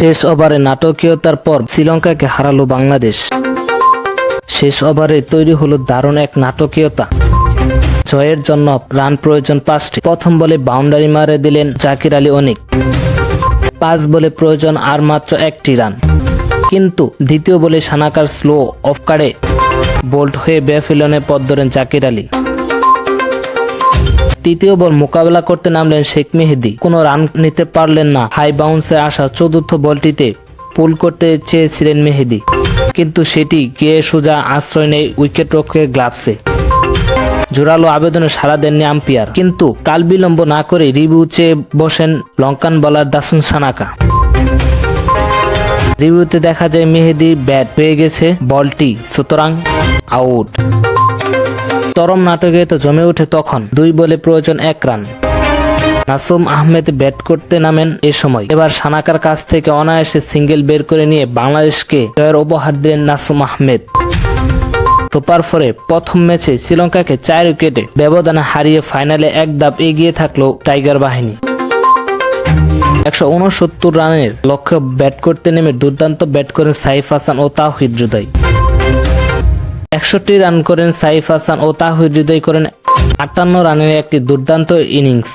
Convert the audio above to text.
শেষ ওভারে নাটকীয়তার পর শ্রীলঙ্কাকে হারালো বাংলাদেশ। শেষ ওভারে তৈরি হলো দারুণ এক নাটকীয়তা। জয়ের জন্য রান প্রয়োজন পাঁচটি। প্রথম বলে বাউন্ডারি মারে দিলেন জাকির আলী অনিক। পাঁচ বলে প্রয়োজন আর মাত্র একটি রান। কিন্তু দ্বিতীয় বলে সানাকার স্লো অফ বোল্ট হয়ে ব্যাফিলনে পথ ধরেন জাকির আলী। তৃতীয় বল মোকাবেলা করতে নামলেন শেখ মেহেদি। কোনো রান নিতে পারলেন না। হাই বাউন্সে আসা চতুর্থ বলটিতে পুল করতে চেয়েছিলেন মেহেদি। কিন্তু সেটি গিয়ে সোজা আশ্রয় নেই উইকেট রক্ষকের গ্লাভসে। জোরালো আবেদনে সাড়া দেননি আম্পিয়ার। কিন্তু কাল বিলম্ব না করে রিভিউ চেয়ে বসেন লঙ্কান বলার দাসুন সানাকা। রিভিউতে দেখা যায় মেহেদি ব্যাট পেয়ে গেছে, বলটি সুতরাং আউট। চরম নাটকে তো জমে ওঠে তখন। দুই বলে প্রয়োজন এক রান। নাসুম আহমেদ ব্যাট করতে নামেন এ সময়। এবার সানাকার কাছ থেকে অনায়াসে সিঙ্গেল বের করে নিয়ে বাংলাদেশকে জয়ের উপহার দিলেন নাসুম আহমেদ। সুপার ফোরে প্রথম ম্যাচে শ্রীলঙ্কাকে চার উইকেটে ব্যবধানে হারিয়ে ফাইনালে এক ধাপ এগিয়ে থাকল টাইগার বাহিনী। একশো উনসত্তর রানের লক্ষ্যে ব্যাট করতে নেমে দুর্দান্ত ব্যাট করেন সাইফ হাসান ও তাহিদ হৃদয় একষট্টি রান করেন সাইফ হাসান ও তাহিদ হৃদয় করেন আটান্ন রানের একটি দুর্দান্ত ইনিংস।